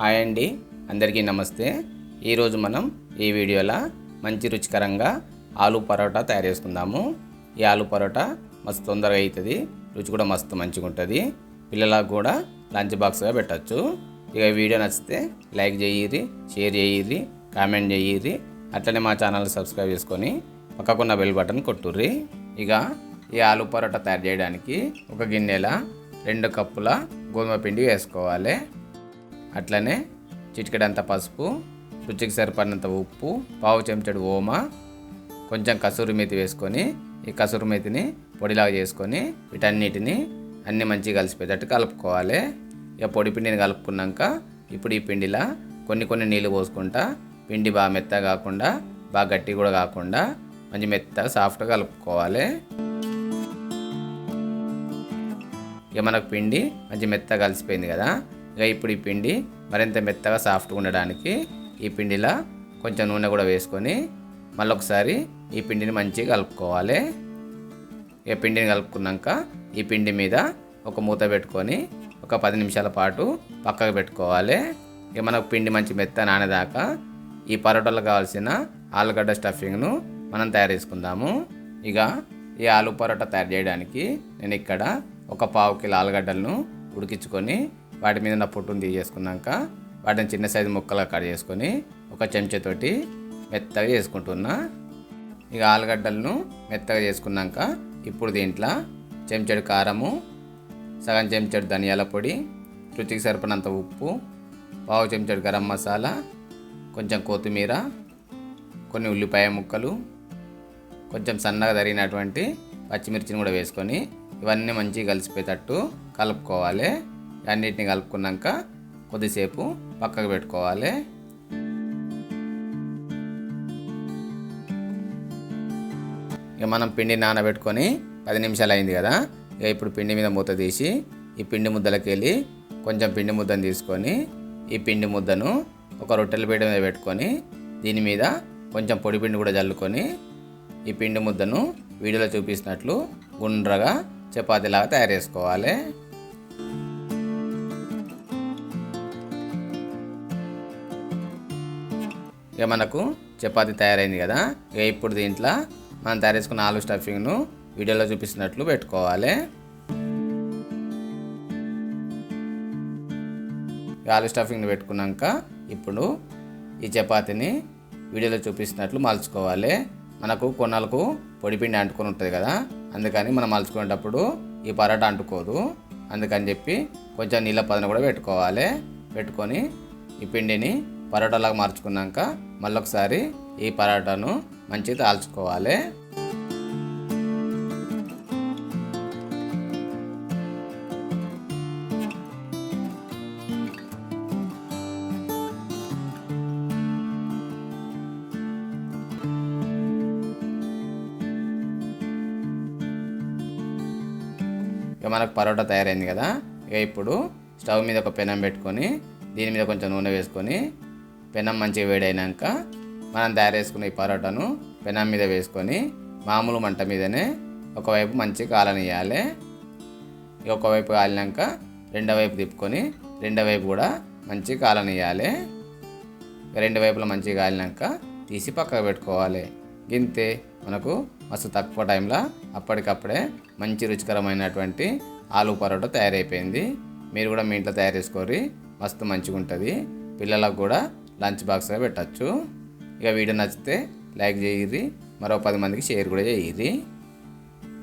Hi అండి. అందరికీ నమస్తే. ఈరోజు మనం ఈ వీడియోలో మంచి రుచికరంగా ఆలు పరోటా తయారు చేసుకుందాము ఈ ఆలు పరోటా మస్తు తొందరగా అవుతుంది రుచి కూడా మస్తు మంచిగా ఉంటుంది. పిల్లలకు కూడా లంచ్ బాక్స్గా పెట్టచ్చు. ఇక వీడియో నచ్చితే లైక్ చేయిరి షేర్ చేయిరి కామెంట్ చేయిరి అట్లనే మా ఛానల్ సబ్స్క్రైబ్ చేసుకొని పక్కకున్న బెల్ బటన్ కొట్టుర్రి. ఇక ఈ ఆలు పరోటా తయారు చేయడానికి ఒక గిన్నెల రెండు కప్పుల గోధుమ పిండి వేసుకోవాలి. అట్లనే చిటికెడంత పసుపు రుచికి సరిపడినంత ఉప్పు పావు చెంచడు ఓమ కొంచెం కసూరి మేతి వేసుకొని ఈ కసూరి మేతిని పొడిలాగా చేసుకొని వీటన్నిటిని అన్ని మంచిగా కలిసిపోయేటట్టు కలుపుకోవాలి. ఇక పొడి పిండిని కలుపుకున్నాక ఇప్పుడు ఈ పిండిలా కొన్ని కొన్ని నీళ్ళు పోసుకుంటా పిండి బాగా మెత్తగా కాకుండా బాగా గట్టి కూడా కాకుండా మంచి మెత్తగా సాఫ్ట్గా కలుపుకోవాలి. ఇక మనకు పిండి మంచి మెత్తగా కలిసిపోయింది కదా ఇక ఇప్పుడు ఈ పిండి మరింత మెత్తగా సాఫ్ట్గా ఉండడానికి ఈ పిండిలో కొంచెం నూనె కూడా వేసుకొని మళ్ళీ ఒకసారి ఈ పిండిని మంచిగా కలుపుకోవాలి. ఇక పిండిని కలుపుకున్నాక ఈ పిండి మీద ఒక మూత పెట్టుకొని ఒక పది నిమిషాల పాటు పక్కకు పెట్టుకోవాలి. ఇక మనకు పిండి మంచి మెత్త నానేదాకా ఈ పరోటాలకు కావాల్సిన ఆలుగడ్డ స్టఫింగ్ను మనం తయారు చేసుకుందాము. ఇక ఈ ఆలు పరోటా తయారు చేయడానికి నేను ఇక్కడ ఒక పావు కిలో ఆలుగడ్డలను ఉడికించుకొని వాటి మీద నా పొట్టును తీసేసుకున్నాక వాటిని చిన్న సైజు ముక్కలుగా కట్ చేసుకొని ఒక చెంచాతోటి మెత్తగా చేసుకుంటున్నా. ఇక ఆలుగడ్డలను మెత్తగా చేసుకున్నాక ఇప్పుడు దీంట్లో చెంచాడు కారము సగం చెంచాడు ధనియాల పొడి రుచికి సరిపడినంత ఉప్పు పావు చెంచాడు గరం మసాలా కొంచెం కొత్తిమీర కొన్ని ఉల్లిపాయ ముక్కలు కొంచెం సన్నగా తరిగినటువంటి పచ్చిమిర్చిని కూడా వేసుకొని ఇవన్నీ మంచిగా కలిసిపోయేటట్టు కలుపుకోవాలి. అన్నిటిని కలుపుకున్నాక కొద్దిసేపు పక్కకు పెట్టుకోవాలి. ఇక మనం పిండి నానబెట్టుకొని పది నిమిషాలు అయింది కదా. ఇక ఇప్పుడు పిండి మీద మూత తీసి ఈ పిండి ముద్దలకి వెళ్ళి కొంచెం పిండి ముద్దను తీసుకొని ఈ పిండి ముద్దను ఒక రొట్టెల పీట మీద పెట్టుకొని దీని మీద కొంచెం పొడి పిండి కూడా జల్లుకొని ఈ పిండి ముద్దను వీడియోలో చూపిస్తున్నట్లు గుండ్రగా చపాతీలాగా తయారు చేసుకోవాలి. ఇక మనకు చపాతి తయారైంది కదా. ఇక ఇప్పుడు దీంట్లో మనం తయారు చేసుకున్న ఆలు స్టఫింగ్ను వీడియోలో చూపిస్తున్నట్లు పెట్టుకోవాలి. ఆలు స్టఫింగ్ని పెట్టుకున్నాక ఇప్పుడు ఈ చపాతీని వీడియోలో చూపిస్తున్నట్లు మలుచుకోవాలి. మనకు కొన్నాళ్ళకు పొడిపిండి అంటుకొని ఉంటుంది కదా. అందుకని మనం మలుచుకునేటప్పుడు ఈ పరోటా అంటుకోదు. అందుకని చెప్పి కొంచెం నీళ్ళ పదన కూడా పెట్టుకోవాలి. పెట్టుకొని ఈ పిండిని పరోటాలాగా మార్చుకున్నాక మళ్ళొకసారి ఈ పరోటాను మంచిగా తాల్చుకోవాలి ఇక మనకు పరోటా తయారైంది కదా. ఇక ఇప్పుడు స్టవ్ మీద ఒక పెనం పెట్టుకొని దీని మీద కొంచెం నూనె వేసుకొని పెనం మంచిగా వేడైనాక మనం తయారు చేసుకున్న ఈ పరోటాను పెనం మీద వేసుకొని మామూలు మంట మీదనే ఒకవైపు మంచిగా కాలనియాలి ఇక ఒకవైపు కాలినాక రెండో వైపు తిప్పుకొని రెండో వైపు కూడా మంచిగా కాలనియాలి రెండు వైపులా మంచిగా కాలినాక తీసి పక్కకు పెట్టుకోవాలి. గింతే మనకు మస్తు తక్కువ టైంలో అప్పటికప్పుడే మంచి రుచికరమైనటువంటి ఆలు పరోటా తయారైపోయింది. మీరు కూడా మీ ఇంట్లో తయారు చేసుకోరి మస్తు మంచిగా ఉంటుంది పిల్లలకు కూడా లంచ్ బాక్స్ పెట్టచ్చు. ఇక వీడియో నచ్చితే లైక్ చేయిర్రి. మరో పది మందికి షేర్ కూడా చేయిర్రి.